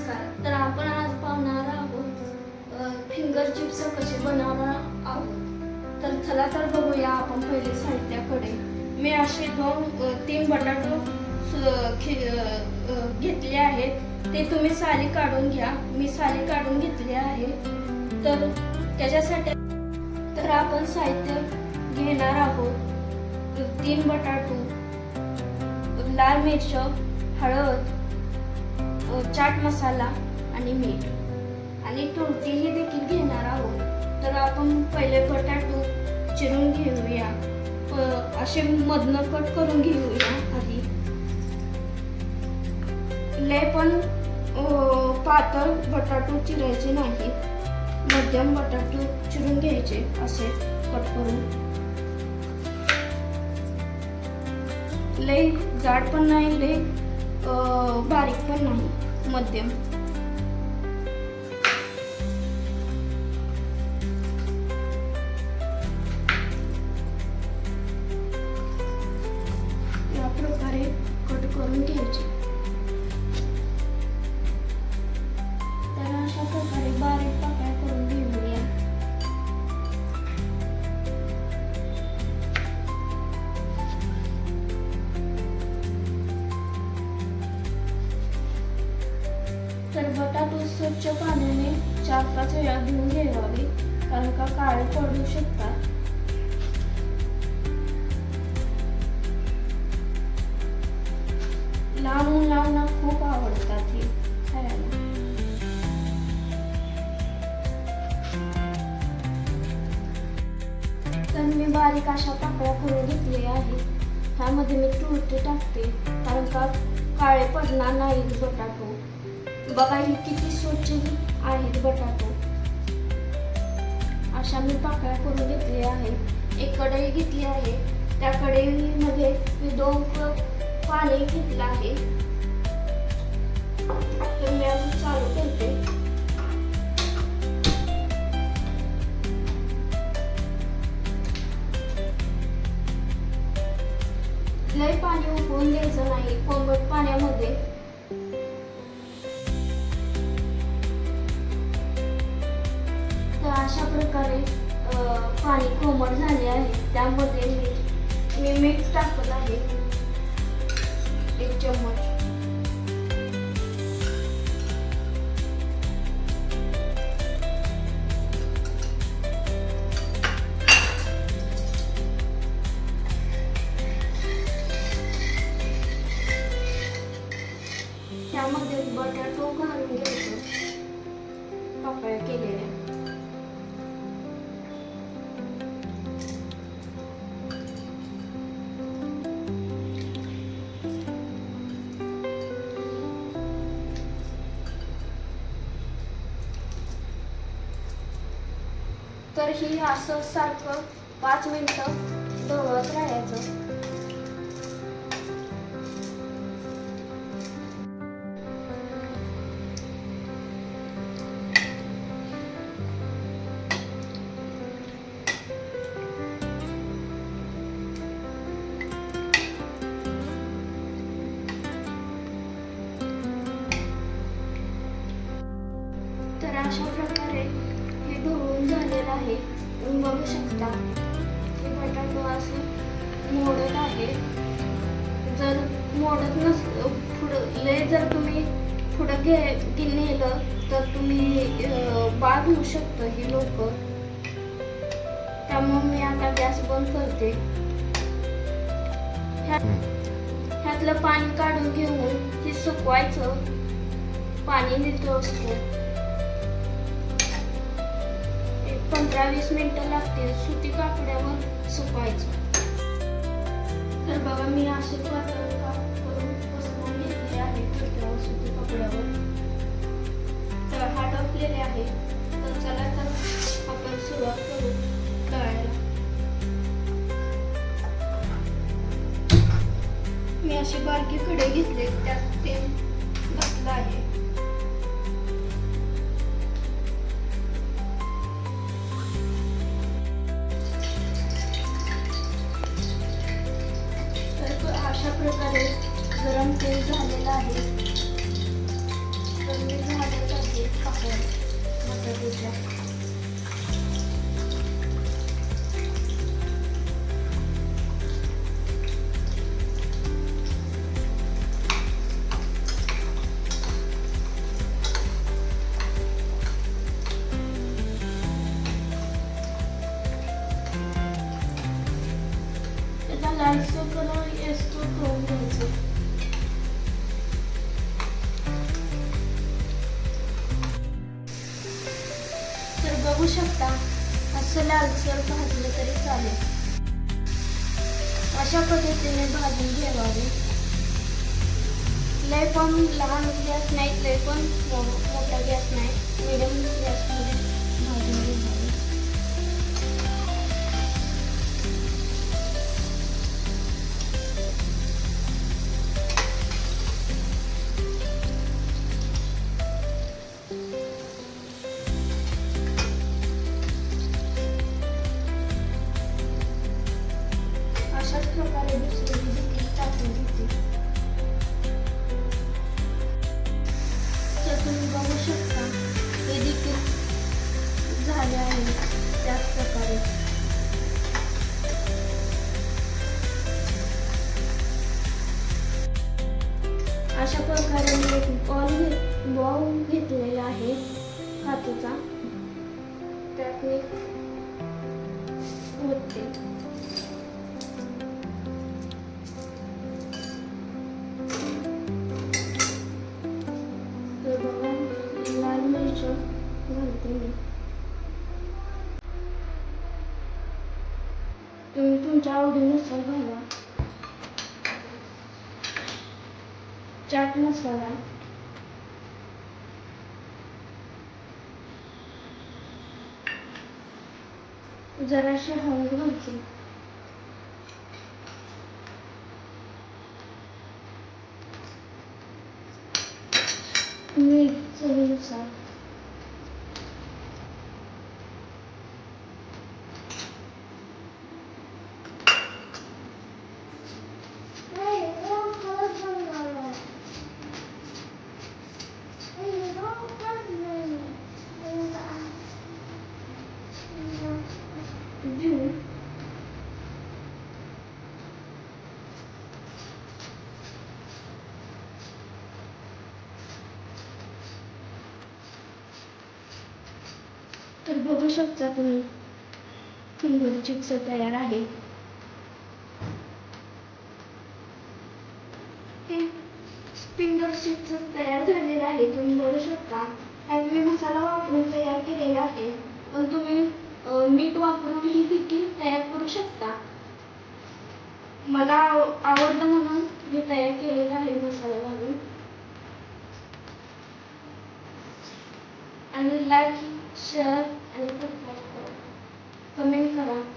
नमस्कार. तर आपण आज पाहणार आहोत फिंगर चिप्स कसे बनवणार आहोत. तर चला तर बघूया आपण पहिले साहित्याकडे. मी असे दोन तीन बटाटो खि- घेतले आहेत. ते तुम्ही साली काढून घ्या. मी साली काढून घेतले आहे. तर त्याच्यासाठी तर आपण साहित्य घेणार आहोत. तीन बटाटो लाल मिरच हळद चाट मसाला आणि मीठ. आणि तुरटीही देखील घेणार आहोत. तर आपण पहिले बटाटो चिरून घेऊया. प- असे मधनं कट करून घेऊया आधी. लय पण पातळ बटाटो चिरायचे नाही. मध्यम बटाटो चिरून घ्यायचे असे कट करून. लय जाड पण नाही लय बारीक पण नाही. मध्यम तर स्वच्छ पाण्याने चार पाच वेळा धुवून घ्यावे कारण का काळे पडू शकतात. लहान मुलांना खूप आवडतात हे खायला तर मी बारीक अशा पाकळ्या करून घेतलेल्या आहेत. ह्यामध्ये मी तुरटी टाकते कारण का काळे पडणार नाही बटाटो. बघा ही किती स्वच्छ आहेत बटाटो अशा मी पाकळ्या करून घेतली आहे एक कढई घेतली आहे. त्या कढईमध्ये मी दोन कप पाणी घेतलं आहे. तर मी अजून चालू करते. लय पाणी उकळून द्यायचं नाही. कोमट पाण्यामध्ये अशा प्रकारे पाणी कोमट झाले आहे. त्यामध्ये मी मी मीठ टाकत आहे. एक चम्मच. त्यामध्ये बटाटो घालून घ्यायचं. पापड्या केलेल्या. ही असं सारखं पाच मिनटं ढवळत राहायचं. तर अशा प्रकारे आहे. तुम्ही बघू शकता. हे बटाटो असं मोडत आहे. जर मोडत नस पुढं लय जर तुम्ही पुढं घे घे- नेलं तर तुम्ही बाद होऊ शकतं ही लोक. त्यामुळे मी आता गॅस बंद करते. ह्या- ह्यातलं पाणी काढून घेऊन हे सुकवायचं. पाणी निघतं असतं. पंधरा वीस मिनटं लागतील. सुती कापड्यावर सुकवायचं. तर बघा मी असे पातळ काप करून पसरवून घेतले आहे. कपड्यावर सुती कपड्यावर. तर हा टपलेले आहे. तर चला तर आपण सुरुवात करू. तळायला मी अशी बारकी कडे घेतले. त्यात तेल आहे तर मी मटर टाकते पापड मटर घेतला असं भाजले तरी चालेल. अशा पद्धतीने भाजून घ्यावे लय पण लहान गॅस नाही लय पण मोठा गॅस नाही मिडियम गॅसमध्ये भाजून घ्यावे तुम्ही बघू शकता. हे देखील झाले आहे त्याच प्रकारे. अशा प्रकारे मी एक बॉल घेत बॉल घेतलेला आहे हातूचा त्यात मी होते. तुम्ही तुमच्या आवडीनुसार घाला चाट मसाला जराशी हळद घालते. मीठ चवीनुसार. तर बघू शकता तुम्ही. फिंगर चिप्स तयार आहे. हे फिंगर चिप्स तयार झालेलं आहे. तुम्ही बघू शकता. ह्यात मी मसाला वापरून तयार केलेला आहे. पण तुम्ही मीठ वापरून ही देखील तयार करू शकता. मला आव- आवडतं म्हणून मी तयार केलेला आहे मसाला घालून. आणि लाईक शेअर आणि सबस्क्राईब